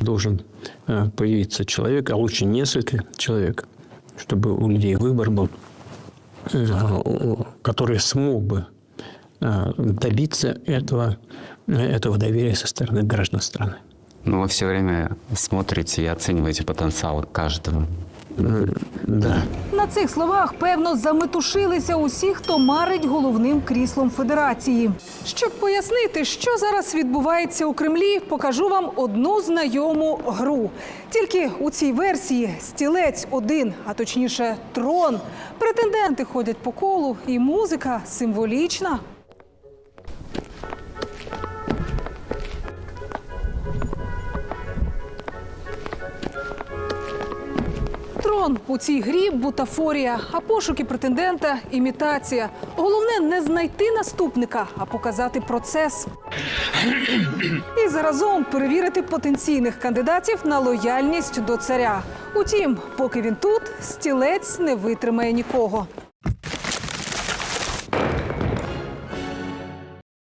Должен э, появиться человек, а лучше несколько человек, чтобы у людей выбор был, э, который смог бы э, добиться этого, этого доверия со стороны граждан страны. Но вы все время смотрите и оцениваете потенциал каждого. Да. На цих словах, певно, заметушилися усі, хто марить головним кріслом федерації. Щоб пояснити, що зараз відбувається у Кремлі, покажу вам одну знайому гру. Тільки у цій версії стілець один, а точніше трон. Претенденти ходять по колу, і музика символічна. Трон у цій грі бутафорія, а пошуки претендента імітація. Головне не знайти наступника, а показати процес. І заразом перевірити потенційних кандидатів на лояльність до царя. Утім, поки він тут, стілець не витримає нікого.